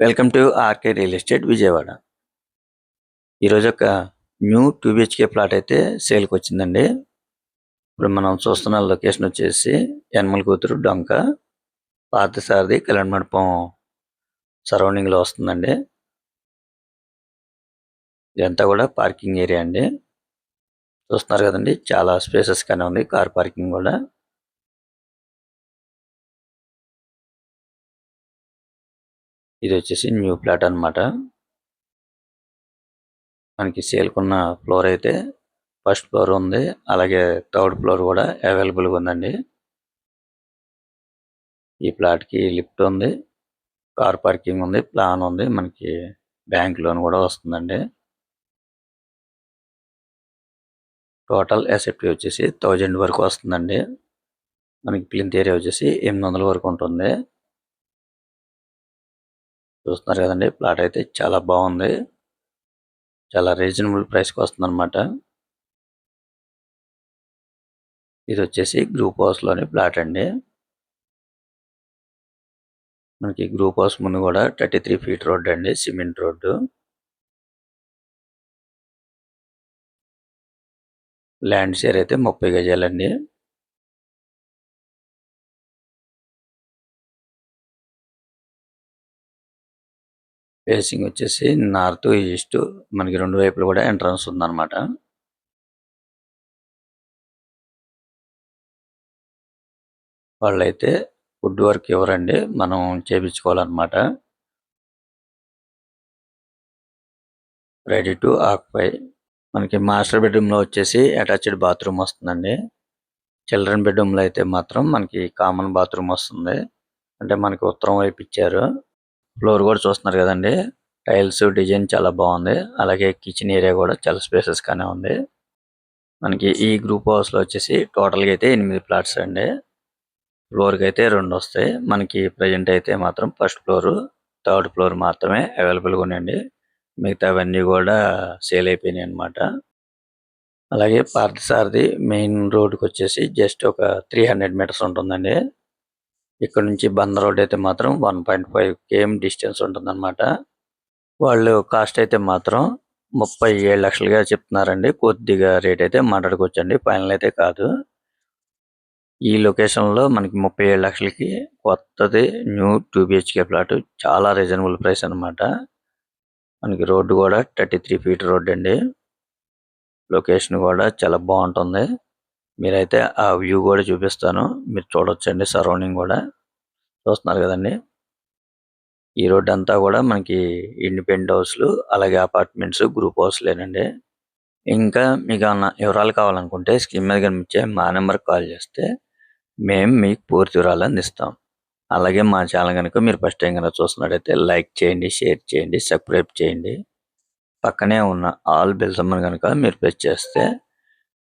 Welcome to RK real estate Vijayawada. ఈరోజు ఒక new two BHK plot అయితే సేల్కి వచ్చిందండి. ఇప్పుడు మనం చూస్తున్న లొకేషన్ వచ్చేసి యనమల కూతురు డొంక పాతసారథి కళ్యాణ మండపం సరౌండింగ్లో వస్తుందండి. ఇదంతా కూడా పార్కింగ్ ఏరియా అండి. చూస్తున్నారు కదండి చాలా స్పేసెస్ కానీ ఉంది కార్ పార్కింగ్ కూడా. ఇది వచ్చేసి న్యూ ప్లాట్ అన్నమాట. మనకి సేల్కున్న ఫ్లోర్ అయితే ఫస్ట్ ఫ్లోర్ ఉంది. అలాగే థర్డ్ ఫ్లోర్ కూడా అవైలబుల్గా ఉందండి. ఈ ప్లాట్కి లిఫ్ట్ ఉంది కార్ పార్కింగ్ ఉంది ప్లాన్ ఉంది. మనకి బ్యాంక్ లోన్ కూడా వస్తుందండి. టోటల్ అసెప్ట్ వచ్చేసి థౌజండ్ వరకు వస్తుందండి. మనకి ప్లింత్ ఏరియా వచ్చేసి ఎనిమిది వందల వరకు ఉంటుంది. చూస్తున్నారు కదండి. ప్లాట్ అయితే చాలా బాగుంది. చాలా రీజనబుల్ ప్రైస్కి వస్తుంది అనమాట ఇది వచ్చేసి గ్రూప్ హౌస్లోని ప్లాట్ అండి. మనకి గ్రూప్ హౌస్ ముందు కూడా థర్టీ త్రీ ఫీట్ రోడ్ అండి. Cement road. ల్యాండ్ షేర్ అయితే ముప్పై గజాలండి. ఫేసింగ్ వచ్చేసి నార్త్ ఈస్ట్ మనకి రెండు వైపులు కూడా ఎంట్రన్స్ ఉందన్నమాట. వాళ్ళైతే వుడ్ వర్క్ ఇవ్వరండి మనం చేపించుకోవాలన్నమాట. రెడీ టు ఆక్పై మనకి మాస్టర్ బెడ్రూమ్లో వచ్చేసి అటాచ్డ్ బాత్రూమ్ వస్తుందండి. చిల్డ్రన్ బెడ్రూమ్లో అయితే మాత్రం మనకి కామన్ బాత్రూమ్ వస్తుంది. అంటే మనకి ఉత్తరం వైపు ఇచ్చారు. ఫ్లోర్ కూడా చూస్తున్నారు కదండి. టైల్స్ డిజైన్ చాలా బాగుంది. అలాగే కిచెన్ ఏరియా కూడా చాలా స్పేసెస్ గానే ఉంది. మనకి ఈ గ్రూప్ హౌస్లో వచ్చేసి టోటల్గా అయితే ఎనిమిది ప్లాట్స్ అండి. ఫ్లోర్కి అయితే రెండు వస్తాయి. మనకి ప్రజెంట్ అయితే మాత్రం ఫస్ట్ ఫ్లోర్ థర్డ్ ఫ్లోర్ మాత్రమే అవైలబుల్గా ఉన్నాయండి మిగతావన్నీ కూడా సేల్ అయిపోయినాయి అన్నమాట. అలాగే పార్థసారథి మెయిన్ రోడ్కి వచ్చేసి జస్ట్ ఒక త్రీ హండ్రెడ్ మీటర్స్ ఉంటుందండి. ఇక్కడ నుంచి బంద రోడ్ అయితే మాత్రం one point five KM distance ఉంటుందన్నమాట. వాళ్ళు కాస్ట్ అయితే మాత్రం ముప్పై ఏడు లక్షలుగా చెప్తున్నారండి. కొద్దిగా రేట్ అయితే మాట్లాడుకోవచ్చండి. ఫైనల్ అయితే కాదు. ఈ లొకేషన్లో మనకి ముప్పై ఏడు లక్షలకి కొత్తది న్యూ టూ బిహెచ్కే ప్లాట్ చాలా రీజనబుల్ ప్రైస్ అన్నమాట. మనకి రోడ్డు కూడా థర్టీ త్రీ ఫీట్ రోడ్ అండి లొకేషన్ కూడా చాలా బాగుంటుంది. మీరైతే ఆ వ్యూ కూడా చూపిస్తాను. మీరు చూడొచ్చండి సరౌండింగ్ కూడా. చూస్తున్నారు కదండి. ఈ రోడ్ అంతా కూడా మనకి ఇండిపెండెంట్ హౌస్లు అలాగే అపార్ట్మెంట్స్ గ్రూప్ హౌస్లేనండి. ఇంకా మీకు ఏమన్నా వివరాలు కావాలనుకుంటే స్కీమ్ మీద కనిపించే మా నెంబర్కి కాల్ చేస్తే మేము మీకు పూర్తి వివరాలు అందిస్తాం. అలాగే మా ఛానల్ కనుక మీరు ఫస్ట్ టైం కనుక చూస్తున్నట్టయితే లైక్ చేయండి షేర్ చేయండి సబ్స్క్రైబ్ చేయండి. పక్కనే ఉన్న ఆల్ బెల్ కనుక మీరు ప్రెస్ చేస్తే